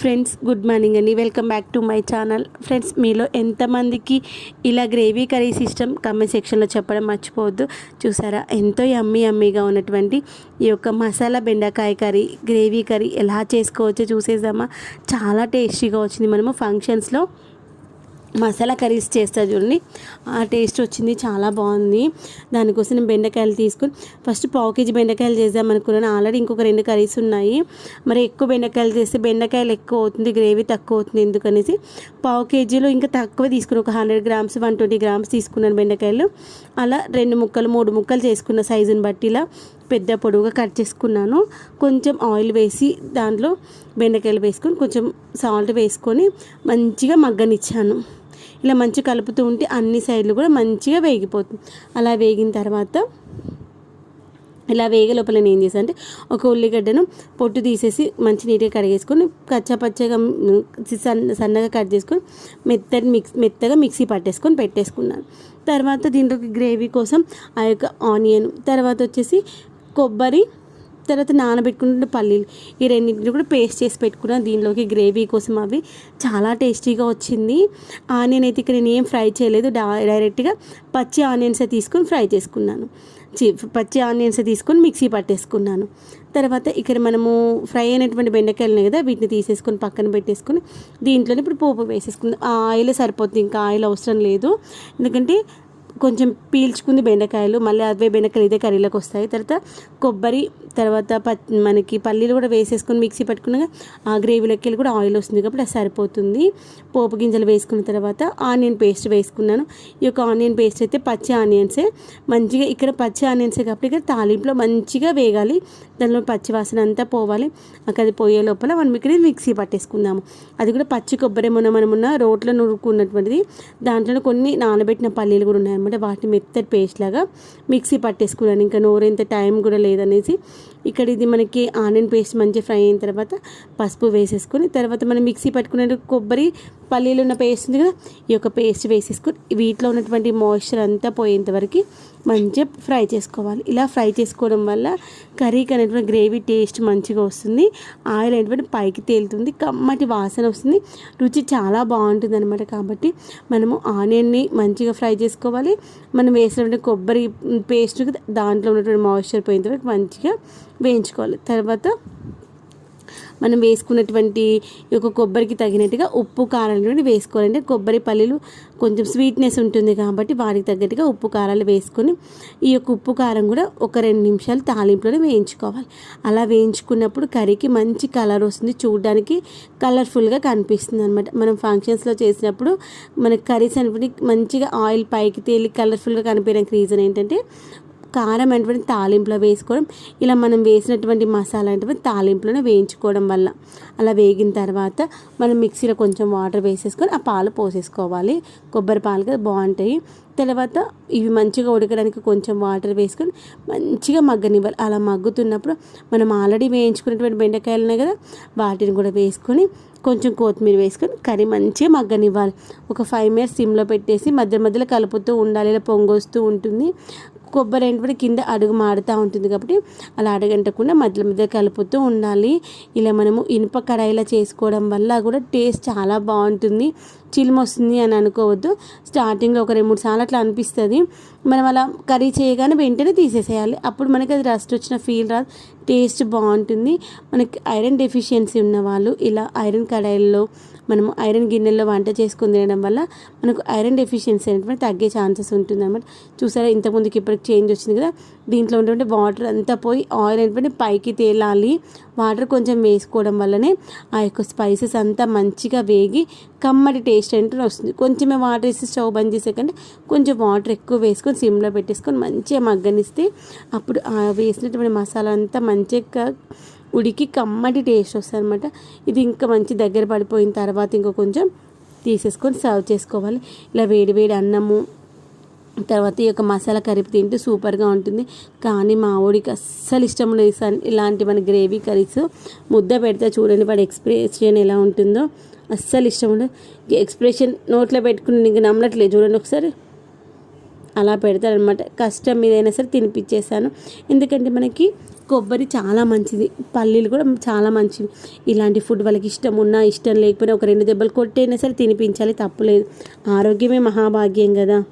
Friends good morning అండి. Welcome back to my channel friends మీలో ఎంతమందికి ఇలా గ్రేవీ కర్రీస్ ఇష్టం కామెంట్ సెక్షన్లో చెప్పడం మర్చిపోవద్దు. చూసారా? ఎంతో యమ్మీ యమ్మీగా ఉన్నటువంటి ఈ యొక్క మసాలా బెండకాయ కర్రీ గ్రేవీ కర్రీ ఎలా చేసుకోవచ్చో చూసేద్దామా? చాలా టేస్టీగా వచ్చింది మనము ఫంక్షన్స్లో మసాలా కర్రీస్ చేస్తా చూడండి. ఆ టేస్ట్ వచ్చింది చాలా బాగుంది. దానికోసం నేను బెండకాయలు తీసుకుని ఫస్ట్ పావు కేజీ బెండకాయలు చేద్దాం అనుకున్నాను. ఆల్రెడీ ఇంకొక రెండు కర్రీస్ ఉన్నాయి. మరి ఎక్కువ బెండకాయలు చేస్తే బెండకాయలు ఎక్కువ అవుతుంది గ్రేవీ తక్కువ అవుతుంది ఎందుకనేసి పావు కేజీలో ఇంకా తక్కువ తీసుకుని ఒక hundred grams one twenty grams తీసుకున్నాను బెండకాయలు. అలా రెండు ముక్కలు మూడు ముక్కలు చేసుకున్న సైజుని బట్టి ఇలా పెద్ద పొడవుగా కట్ చేసుకున్నాను. కొంచెం ఆయిల్ వేసి దాంట్లో బెండకాయలు వేసుకొని కొంచెం సాల్ట్ వేసుకొని మంచిగా మగ్గనిచ్చాను. ఇలా మంచిగా కలుపుతూ ఉంటే అన్ని సైడ్లు కూడా మంచిగా వేగిపోతుంది. అలా వేగిన తర్వాత ఇలా వేగే లోపల నేను ఏం చేశాను అంటే ఒక ఉల్లిగడ్డను పొట్టు తీసేసి మంచి నీట్గా కడిగేసుకొని కచ్చా పచ్చగా సన్న సన్నగా కట్ చేసుకొని మెత్తని మిక్స్ మెత్తగా మిక్సీ పట్టేసుకొని పెట్టేసుకున్నాను. తర్వాత దీంట్లోకి గ్రేవీ కోసం ఆ యొక్క ఆనియన్ తర్వాత వచ్చేసి కొబ్బరి తర్వాత నానబెట్టుకుంటే పల్లీలు ఈ రెండింటిని కూడా పేస్ట్ చేసి పెట్టుకున్నాను దీనిలోకి గ్రేవీ కోసం అవి. చాలా టేస్టీగా వచ్చింది. ఆనియన్ అయితే ఇక్కడ నేను ఏం ఫ్రై చేయలేదు. డైరెక్ట్గా పచ్చి ఆనియన్స్ తీసుకొని ఫ్రై చేసుకున్నాను. పచ్చి ఆనియన్స్ తీసుకొని మిక్సీ పట్టేసుకున్నాను. తర్వాత ఇక్కడ మనము ఫ్రై అయినటువంటి బెండకాయలు ఉన్నాయి కదా వీటిని తీసేసుకొని పక్కన పెట్టేసుకొని దీంట్లోనే ఇప్పుడు పోపు వేసేసుకుందాం. ఆ ఆయిల్ సరిపోతుంది ఇంకా ఆయిల్ అవసరం లేదు. ఎందుకంటే కొంచెం పీల్చుకుంది బెండకాయలు మళ్ళీ అవే బెండకాయలు ఇదే కర్రీలోకి వస్తాయి. తర్వాత కొబ్బరి తర్వాత ప మనకి పల్లీలు కూడా వేసేసుకొని మిక్సీ పట్టుకున్నాక ఆ గ్రేవీలోకి వెళ్ళి కూడా ఆయిల్ వస్తుంది కాబట్టి అది సరిపోతుంది. పోపు గింజలు వేసుకున్న తర్వాత ఆనియన్ పేస్ట్ వేసుకున్నాను. ఈ యొక్క ఆనియన్ పేస్ట్ అయితే పచ్చి ఆనియన్సే. మంచిగా ఇక్కడ పచ్చి ఆనియన్సే కాబట్టి ఇక్కడ తాలింపులో మంచిగా వేగాలి. దానిలో పచ్చి వాసన అంతా పోవాలి. అక్కడ అది పోయే లోపల మనం ఇక్కడ మిక్సీ పట్టేసుకుందాము. అది కూడా పచ్చి కొబ్బరి మొన్న మనమున్న రోట్లో నురుక్కున్నటువంటిది. దాంట్లో కొన్ని నానబెట్టిన పల్లీలు కూడా ఉన్నాయి అనమాట వాటిని మెత్తటి పేస్ట్ లాగా మిక్సీ పట్టేసుకున్నాను. ఇంకా నోరేంత టైం కూడా లేదనేసి ఇక్కడ ఇది మనకి ఆనియన్ పేస్ట్ మంచిగా ఫ్రై అయిన తర్వాత పసుపు వేసేసుకొని తర్వాత మనం మిక్సీ పట్టుకునే కొబ్బరి పల్లీలు ఉన్న పేస్ట్ ఉంది కదా ఈ యొక్క పేస్ట్ వేసేసుకుని వీటిలో ఉన్నటువంటి మాయిశ్చర్ అంతా పోయేంత వరకు మంచిగా ఫ్రై చేసుకోవాలి. ఇలా ఫ్రై చేసుకోవడం వల్ల కర్రీకి అనేటువంటి గ్రేవీ టేస్ట్ మంచిగా వస్తుంది. ఆయిల్ అనేటువంటి పైకి తేలుతుంది కమ్మటి వాసన వస్తుంది. రుచి చాలా బాగుంటుంది అనమాట కాబట్టి మనము ఆనియన్ని మంచిగా ఫ్రై చేసుకోవాలి. మనం వేసినటువంటి కొబ్బరి పేస్ట్ దాంట్లో ఉన్నటువంటి మాయిశ్చర్ పోయేంత వరకు మంచిగా వేయించుకోవాలి. తర్వాత మనం వేసుకున్నటువంటి ఈ యొక్క కొబ్బరికి తగినట్టుగా ఉప్పు కారాలు వేసుకోవాలంటే కొబ్బరి పల్లీలు కొంచెం స్వీట్నెస్ ఉంటుంది కాబట్టి వాటికి తగ్గట్టుగా ఉప్పు కారాలు వేసుకొని ఈ యొక్క ఉప్పు కారం కూడా ఒక రెండు నిమిషాలు తాలింపులోనే వేయించుకోవాలి. అలా వేయించుకున్నప్పుడు కర్రీకి మంచి కలర్ వస్తుంది. చూడడానికి కలర్ఫుల్గా కనిపిస్తుంది అనమాట మనం ఫంక్షన్స్లో చేసినప్పుడు మనకి కర్రీస్ అనేవి మంచిగా ఆయిల్ పైకి తేలి కలర్ఫుల్గా కనిపించడానికి రీజన్ ఏంటంటే కారం అనేటువంటి తాలింపులో వేసుకోవడం ఇలా మనం వేసినటువంటి మసాలా అనేటువంటి తాలింపులోనే వేయించుకోవడం వల్ల. అలా వేగిన తర్వాత మనం మిక్సీలో కొంచెం వాటర్ వేసేసుకొని ఆ పాలు పోసేసుకోవాలి. కొబ్బరి పాలు కదా బాగుంటాయి. తర్వాత ఇవి మంచిగా ఉడకడానికి కొంచెం వాటర్ వేసుకొని మంచిగా మగ్గనివ్వాలి. అలా మగ్గుతున్నప్పుడు మనం ఆల్రెడీ వేయించుకున్నటువంటి బెండకాయలు ఉన్నాయి కదా వాటిని కూడా వేసుకొని కొంచెం కొత్తిమీర వేసుకొని కర్రీ మంచిగా మగ్గనివ్వాలి. ఒక ఫైవ్ మినిట్స్ సిమ్లో పెట్టేసి మధ్య మధ్యలో కలుపుతూ ఉండాలి ఇలా పొంగొస్తూ ఉంటుంది. కొబ్బరి ఏంటంటే కింద అడుగు మాడుతూ ఉంటుంది కాబట్టి అలా అడగంటకుండా మధ్య మధ్య కలుపుతూ ఉండాలి. ఇలా మనము ఇనుప కడాయిలో చేసుకోవడం వల్ల కూడా టేస్ట్ చాలా బాగుంటుంది. చిలిమి వస్తుంది అని అనుకోవద్దు. స్టార్టింగ్లో ఒక రెండు మూడు సార్లు అట్లా అనిపిస్తుంది. మనం అలా కర్రీ చేయగానే వెంటనే తీసేసేయాలి. అప్పుడు మనకి అది రస్ట్ వచ్చిన ఫీల్ రాదు. టేస్ట్ బాగుంటుంది. మనకి ఐరన్ డెఫిషియన్సీ ఉన్న వాళ్ళు ఇలా ఐరన్ కడాయిల్లో మనము ఐరన్ గిన్నెల్లో వంట చేసుకుని తినడం వల్ల మనకు ఐరన్ డెఫిషియన్సీ అనేటువంటి తగ్గే ఛాన్సెస్ ఉంటుంది అనమాట చూసారా ఇంతకుముందుకి ఇప్పటికి చేంజ్ వచ్చింది కదా. దీంట్లో ఉన్నటువంటి వాటర్ అంతా పోయి ఆయిల్ అనేటువంటి పైకి తేలాలి. వాటర్ కొంచెం వేసుకోవడం వల్లనే ఆ యొక్క స్పైసెస్ అంతా మంచిగా వేగి కమ్మటి టేస్ట్ అంటే వస్తుంది. కొంచెమే వాటర్ వేసి స్టవ్ బంద్ చేసేకంటే కొంచెం వాటర్ ఎక్కువ వేసుకొని సిమ్లో పెట్టేసుకొని మంచిగా మగ్గనిస్తే అప్పుడు వేసినటువంటి మసాలా అంతా మంచిగా ఉడికి కమ్మటి టేస్ట్ వస్తుంది అనమాట ఇది ఇంకా మంచి దగ్గర పడిపోయిన తర్వాత ఇంకా కొంచెం తీసేసుకొని సర్వ్ చేసుకోవాలి. ఇలా వేడి వేడి అన్నము తర్వాత ఈ యొక్క మసాలా కర్రీ తింటే సూపర్గా ఉంటుంది. కానీ మా ఆవిడికి అస్సలు ఇష్టం లేదు ఇలాంటి మన గ్రేవీ కర్రీస్ ముద్ద పెడితే చూడండి వాడి ఎక్స్ప్రెషన్ ఎలా ఉంటుందో. అస్సలు ఇష్టం ఉండదు. ఎక్స్ప్రెషన్ నోట్లో పెట్టుకుని ఇంక నమ్మట్లేదు చూడండి ఒకసారి. అలా పెడతారనమాట కష్టం మీదైనా సరే తినిపించేసాను ఎందుకంటే మనకి కొబ్బరి చాలా మంచిది. పల్లీలు కూడా చాలా మంచివి. ఇలాంటి ఫుడ్ వాళ్ళకి ఇష్టం ఉన్నా ఇష్టం లేకపోయినా ఒక రెండు దెబ్బలు కొట్టైనా సరే తినిపించాలి. తప్పులేదు ఆరోగ్యమే మహాభాగ్యం కదా.